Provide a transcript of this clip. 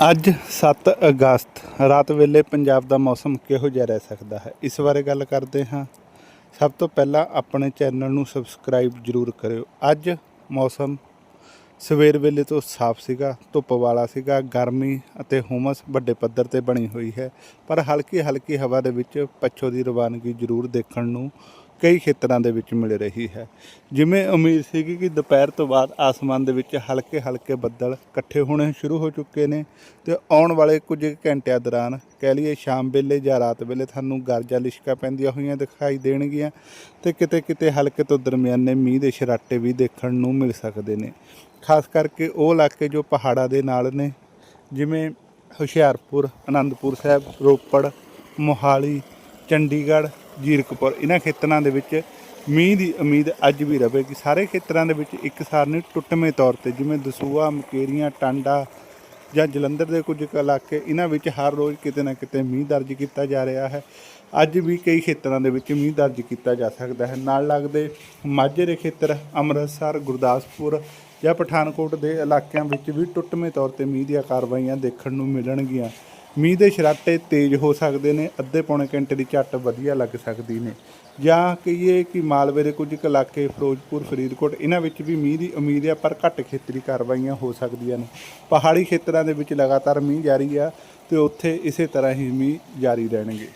ਅੱਜ 7 ਅਗਸਤ, ਰਾਤ ਵੇਲੇ ਪੰਜਾਬ ਦਾ ਮੌਸਮ ਕਿਹੋ ਜਿਹਾ ਰਹਿ ਸਕਦਾ ਹੈ? ਇਸ ਬਾਰੇ ਗੱਲ ਕਰਦੇ ਹਾਂ। ਸਭ ਤੋਂ ਪਹਿਲਾਂ ਆਪਣੇ ਚੈਨਲ ਨੂੰ ਸਬਸਕ੍ਰਾਈਬ ਜ਼ਰੂਰ ਕਰਿਓ। ਅੱਜ ਮੌਸਮ ਸਵੇਰ ਵੇਲੇ ਤੋਂ ਸਾਫ਼ ਸੀਗਾ, ਧੁੱਪ ਵਾਲਾ ਸੀਗਾ, ਗਰਮੀ ਅਤੇ ਹੁਮਸ ਵੱਡੇ ਪੱਧਰ ਤੇ ਬਣੀ ਹੋਈ ਹੈ। ਪਰ ਹਲਕੀ ਹਲਕੀ ਹਵਾ ਦੇ ਵਿੱਚ ਪੱਛੋ ਦੀ ਰਵਾਨਗੀ ਜ਼ਰੂਰ ਦੇਖਣ ਨੂੰ ਕਈ ਖੇਤਰਾਂ ਦੇ ਵਿੱਚ ਮਿਲ ਰਹੀ ਹੈ। ਜਿਵੇਂ ਉਮੀਦ ਸੀਗੀ ਕਿ ਦੁਪਹਿਰ ਤੋਂ ਬਾਅਦ ਆਸਮਾਨ ਦੇ ਵਿੱਚ ਹਲਕੇ ਹਲਕੇ ਬੱਦਲ ਇਕੱਠੇ ਹੋਣੇ ਸ਼ੁਰੂ ਹੋ ਚੁੱਕੇ ਨੇ ਤੇ ਆਉਣ ਵਾਲੇ ਕੁਝ ਘੰਟਿਆਂ ਦੌਰਾਨ ਕਹਿ ਲਈਏ ਸ਼ਾਮ ਵੇਲੇ ਜਾਂ ਰਾਤ ਵੇਲੇ ਤੁਹਾਨੂੰ ਗਰਜਾ ਲਿਸ਼ਕਾ ਪੈਂਦੀਆਂ ਹੋਈਆਂ ਦਿਖਾਈ ਦੇਣਗੀਆਂ ਤੇ ਕਿਤੇ ਕਿਤੇ ਹਲਕੇ ਤੋਂ ਦਰਮਿਆਨੇ ਮੀਂਹ ਦੇ ਛਰਾਟੇ ਵੀ ਦੇਖਣ ਨੂੰ ਮਿਲ ਸਕਦੇ ਨੇ। ਖਾਸ ਕਰਕੇ ਉਹ ਇਲਾਕੇ ਜੋ ਪਹਾੜਾਂ ਦੇ ਨਾਲ ਨੇ, ਜਿਵੇਂ ਹੁਸ਼ਿਆਰਪੁਰ ਆਨੰਦਪੁਰ ਸਾਹਿਬ, ਰੋਪੜ, ਮੋਹਾਲੀ, ਚੰਡੀਗੜ੍ਹ ਜੀਰਕਪੁਰ, ਇਹਨਾਂ ਖੇਤਰਾਂ ਦੇ ਵਿੱਚ ਮੀਂਹ ਦੀ ਉਮੀਦ ਅੱਜ ਵੀ ਰਹੇਗੀ ਸਾਰੇ ਖੇਤਰਾਂ ਦੇ ਵਿੱਚ ਇੱਕ ਸਾਰ ਨਹੀਂ, ਟੁੱਟਵੇਂ ਤੌਰ ਤੇ ਜਿਵੇਂ ਦਸੂਆ ਮਕੇਰੀਆਂ, ਟਾਂਡਾ ਜਾਂ ਜਲੰਧਰ ਦੇ ਕੁਝ ਕੁ ਇਲਾਕੇ, ਇਹਨਾਂ ਵਿੱਚ ਹਰ ਰੋਜ਼ ਕਿਤੇ ਨਾ ਕਿਤੇ ਮੀਂਹ ਦਰਜ ਕੀਤਾ ਜਾ ਰਿਹਾ ਹੈ। ਅੱਜ ਵੀ ਕਈ ਖੇਤਰਾਂ ਦੇ ਵਿੱਚ ਮੀਂਹ ਦਰਜ ਕੀਤਾ ਜਾ ਸਕਦਾ ਹੈ। ਨਾਲ ਲੱਗਦੇ ਮਾਝੇ ਦੇ ਖੇਤਰ, ਅੰਮ੍ਰਿਤਸਰ, ਗੁਰਦਾਸਪੁਰ ਜਾਂ ਪਠਾਨਕੋਟ ਦੇ ਇਲਾਕਿਆਂ ਵਿੱਚ ਵੀ ਟੁੱਟਵੇਂ ਤੌਰ ਤੇ ਮੀਂਹ ਦੀਆਂ ਕਾਰਵਾਈਆਂ ਦੇਖਣ ਨੂੰ ਮਿਲਣਗੀਆਂ। ਮੀਂਹ ਦੇ ਸ਼ਰਾਟੇ ਤੇਜ਼ ਹੋ ਸਕਦੇ ਨੇ, ਅੱਧੇ ਪੌਣੇ ਘੰਟੇ ਦੀ ਝੱਟ ਵਧੀਆ ਲੱਗ ਸਕਦੀ ਨੇ। ਜਾਂ ਕਹੀਏ ਕਿ ਮਾਲਵੇ ਦੇ ਕੁਝ ਕੁ ਇਲਾਕੇ, ਫਿਰੋਜ਼ਪੁਰ, ਫਰੀਦਕੋਟ, ਇਹਨਾਂ ਵਿੱਚ ਵੀ ਮੀਂਹ ਦੀ ਉਮੀਦ ਹੈ ਪਰ ਘੱਟ ਖੇਤਰੀ ਕਾਰਵਾਈਆਂ ਹੋ ਸਕਦੀਆਂ ਨੇ। ਪਹਾੜੀ ਖੇਤਰਾਂ ਦੇ ਵਿੱਚ ਲਗਾਤਾਰ ਮੀਂਹ ਜਾਰੀ ਆ ਤੇ ਉੱਥੇ ਇਸੇ ਤਰ੍ਹਾਂ ਹੀ ਮੀਂਹ ਜਾਰੀ ਰਹਿਣਗੇ।